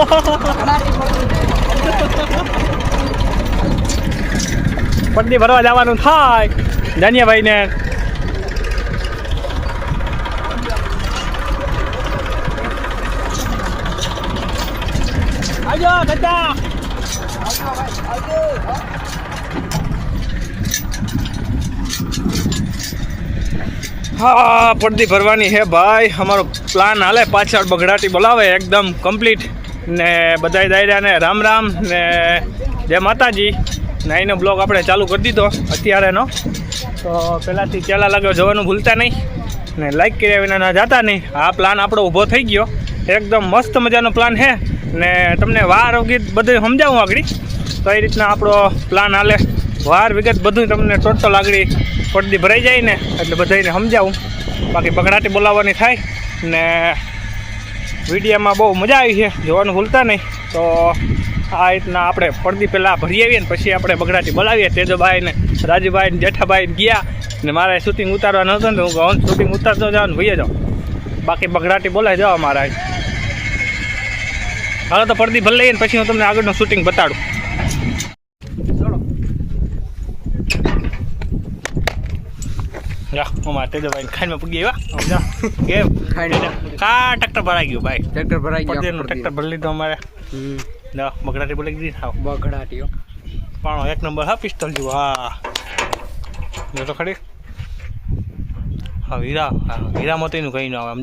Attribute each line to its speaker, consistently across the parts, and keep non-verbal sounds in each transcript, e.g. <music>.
Speaker 1: <laughs> પડદી ભરવા જવાનું થાય. જાનિયાભાઈ ને હા પડદી ભરવાની હે ભાઈ. અમારો પ્લાન હાલે પાછળ બગડાટી બોલાવે, એકદમ કમ્પ્લીટ ને બધાય દાયરાને રામ રામ ને જય માતાજી. ને અહીંનો બ્લોગ આપણે ચાલુ કરી દીધો અત્યારેનો. તો પહેલાંથી ચેલા લાગ્યો જવાનું ભૂલતા નહીં. ને લાઈક કર્યા વિના ના જતા નહીં. આ પ્લાન આપણો ઊભો થઈ ગયો. એકદમ મસ્ત મજાનો પ્લાન છે ને તમને વાર વગીત બધું સમજાવું આગળ. તો એ રીતના આપણો પ્લાન હાલે. વાર વિગત બધું તમને ટોટલ આગળ પડદી ભરાઈ જાય ને એટલે બધાને સમજાવું. બાકી બગડાટી બોલાવવાની થાય. ને વિડીયોમાં બહુ મજા આવી છે, જોવાનું ભૂલતા નહીં. તો આ રીતના આપણે પડદી પહેલાં ભરી આવીએ ને પછી આપણે બગડાટી બોલાવીએ. તેજોભાઈ ને રાજુભાઈ ને જેઠાભાઈ ગયા ને મારે શૂટિંગ ઉતારવા હતું ને હું કહું શૂટિંગ ઉતારતો જાઓ ને જાઓ. બાકી બગડાટી બોલાવી જાઓ મારા હાલો તો પડદી ભલે લઈએ ને પછી હું તમને આગળનું શૂટિંગ બતાડું જા અમારા તેજોભાઈ ખાઈમાં પૂગી આવ્યા. કેમ. કા ટ્રેક્ટર ભરાઈ ગયું ભાઈ.
Speaker 2: ટ્રેક્ટર ભરાઈ ગયો
Speaker 1: ટ્રેક્ટર ભરી લીધું અમારે.
Speaker 2: હમ.
Speaker 1: જા બગડાટી બોલી દીધી હા.
Speaker 2: બગડાટીઓ
Speaker 1: પણ એક નંબર હા પિસ્તોલ જેવું હા. જો તો ખરી. હા હીરા હા હીરા મોતીનું કંઈ ના આવે આમ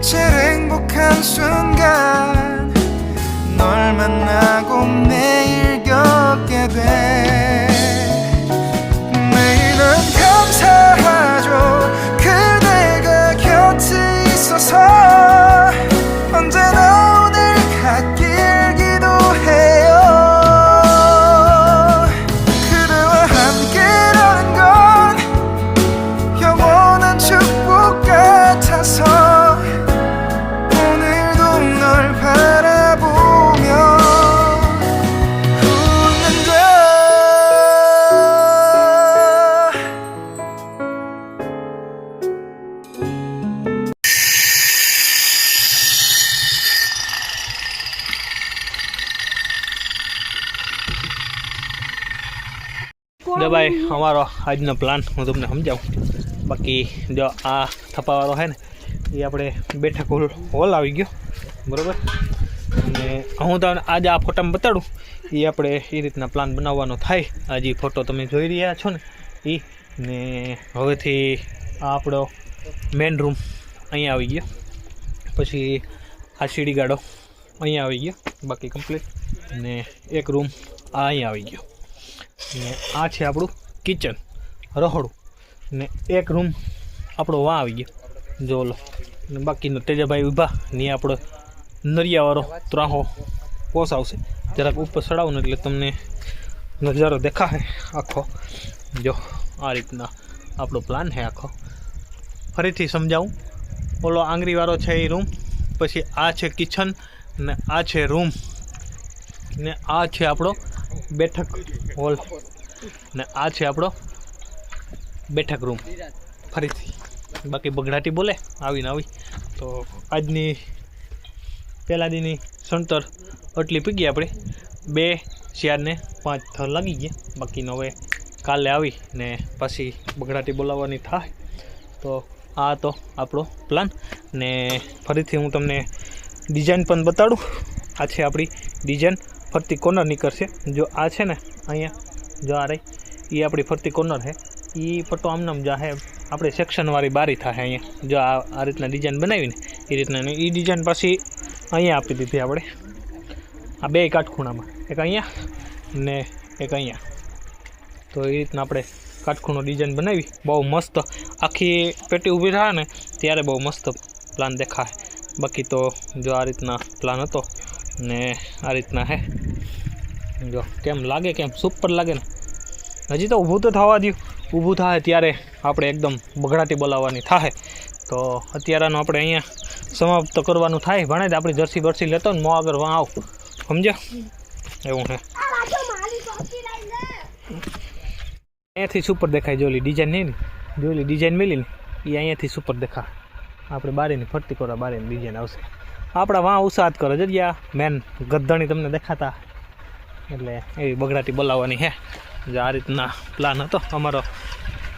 Speaker 3: 제일 행복한 순간 널 만나고 매일 겪게 돼. 매일은 감사
Speaker 1: ભાઈ, અમારો આજનો પ્લાન હું તમને સમજાવું. બાકી જો આ થપાવાળો છે ને, એ આપણે બેઠક હોલ હોલ આવી ગયો. બરાબર? અને હું તમને આજે આ ફોટામાં બતાડું. એ આપણે એ રીતના પ્લાન બનાવવાનો થાય. આજે ફોટો તમે જોઈ રહ્યા છો ને એ ને હવેથી આ આપણો મેન રૂમ અહીંયા આવી ગયો. પછી આ સીડી ગાડો અહીંયા આવી ગયો. બાકી કમ્પ્લીટ ને એક રૂમ આ અહીંયા આવી ગયો. ને આ છે આપણું કિચન રહોડું. ને એક રૂમ આપણો વાં આવી ગયો. જો લો. ને બાકીનો તેજાભાઈ ઊભા, ને આપણો નરિયાવાળો ત્રાહો પોસ આવશે જરાક ઉપર ચડાવું ને એટલે તમને નજારો દેખાશે આખો. જો, આ રીતના આપણો પ્લાન છે આખો. ફરીથી સમજાવું. ઓલો આંગળીવાળો છે એ રૂમ પછી આ છે કિચન ને આ છે રૂમ ને આ છે આપણો બેઠક હોલ. ને આ છે આપણો બેઠક રૂમ ફરીથી. બાકી બગડાટી બોલે, આવીને આવી. તો આજની પહેલા દીની સણતર આટલી ગઈ આપણે. બે ચાર પાંચ થર લાગી ગયા. બાકીનો હવે કાલે આવી ને પછી બગડાટી બોલાવવાની થાય. તો આ તો આપણો પ્લાન ને ફરીથી હું તમને ડિઝાઇન પણ બતાડું. આ છે આપણી ડિઝાઇન ફરતી કોર્નર નીકળશે. જો આ છે ને, અહીંયા, જો આ રહી એ આપણી ફરતી કોર્નર છે એ પટ્ટો આમનામ જાહે આપણે સેક્શનવાળી બારી થાય અહીંયા. જો આ આ રીતના ડિઝાઇન બનાવીને એ રીતના એ ડિઝાઇન પછી અહીંયા આપી દીધી આપણે. આ બે કાટખૂણામાં. એક અહીંયા ને એક અહીંયા. તો એ રીતના આપણે કાટખૂણો ડિઝાઇન બનાવી. બહુ મસ્ત આખી પેટી ઊભી રહે ને, ત્યારે બહુ મસ્ત પ્લાન દેખાય. બાકી તો જો આ રીતના પ્લાન હતો ને આ રીતના હે. જો, કેમ લાગે કેમ? સુપર લાગે ને? હજી તો ઊભું તો થવા દઉં ઊભું થાય ત્યારે આપણે એકદમ બગડાટી બોલાવવાની થાય. તો અત્યારનું આપણે અહીંયા સમાપ્ત કરવાનું થાય. ભણે આપણી જર્સી બરસી લેતો ને મો આગળ વાં આવ. સમજો એવું છે અહીંયાથી સુપર દેખાય. જોલી ડિઝાઇન નહીં ને જોલી ડિઝાઇન મેલી ને? એ અહીંયાથી સુપર દેખા આપણે બારીની ફરતી કરવા બારીની ડિઝાઇન આવશે. આપણા વાં ઉત્સાહ કરે જગ્યા મેન ગદ્દણી તમને દેખાતા. એટલે એવી બગડાટી બોલાવવાની હે. આ રીતના પ્લાન હતો. અમારો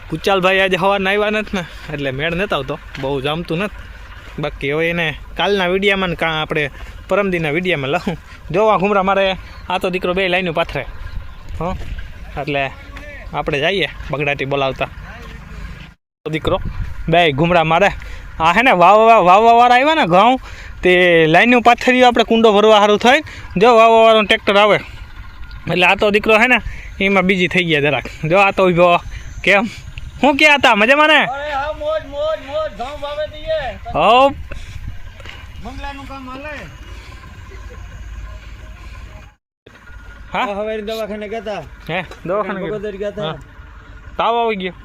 Speaker 1: કુચાલભાઈ આજે સવારના આવ્યા નથી ને, એટલે મેળ નહોતો આવતો. બહુ જમતું નથી બાકી હવે એને કાલના વિડીયામાં ને કાં આપણે પરમદીના વિડીયામાં લખું. જોવા ઘુમરા, મારે આ તો દીકરો બે લાઈનું પાથરે. હં? એટલે આપણે જઈએ બગડાટી બોલાવતા. દીકરો, બે ઘુમરા મારે. આ હે ને વાવવા વાવવાવાળા આવ્યા ને ઘઉં, તે લાઈનનું પાથર્યું આપણે કુંડો ભરવા સારું થાય. જો વાવવાવાળું ટ્રેક્ટર આવે. એટલે આ તો દીકરો હે ને એમાં બીજી થઈ ગયા જરાક. જો આ તો ઊભો. કેમ? શું ક્યાં હતા? મજામાં ને?
Speaker 2: હા
Speaker 1: હો? હા
Speaker 2: દવાખાને ગયા
Speaker 1: હે દવાખાને ગયો? તાવ આવી ગયો.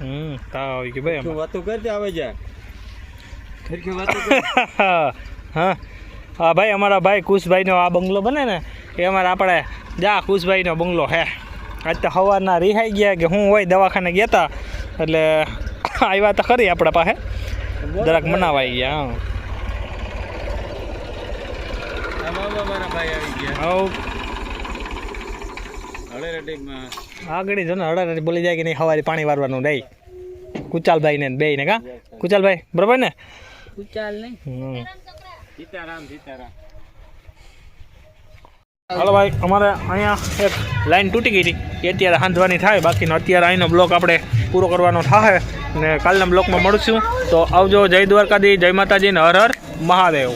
Speaker 1: હમ તાવ આવી ગયો ભાઈ
Speaker 2: વાતો કરજે આવે જા. <laughs>
Speaker 1: હા. હા ભાઈ અમારા ભાઈ કુશભાઈનો આ બંગલો બને ને એ અમારે આપણે જા કુશભાઈનો બંગલો હે. આજ તો સવારના રિહાઈ ગયા કે હું હોય દવાખાને ગયા હતા એટલે આવ્યા તો ખરી આપણા પાસે. જરાક મનાવાઈ ગયા આગળ જો ને હળા બોલી જાય કે નહીં સવારે પાણી વારવાનું નહીં કુચાલભાઈ ને બે ને કા? કુચાલભાઈ બરોબર ને?
Speaker 2: કુચાલ નહીં.
Speaker 1: હમ.
Speaker 2: સીતારામ સીતારામ.
Speaker 1: હાલો ભાઈ, અમારે અહીંયા એક લાઈન તૂટી ગઈ હતી. એ અત્યારે હાંધવાની થાય. બાકીનો અત્યારે અહીંનો બ્લોક આપણે પૂરો કરવાનો થાય ને કાલના બ્લોકમાં મળશું. તો આવજો જય દ્વારકાધી, જય માતાજી ને હર હર મહાદેવ.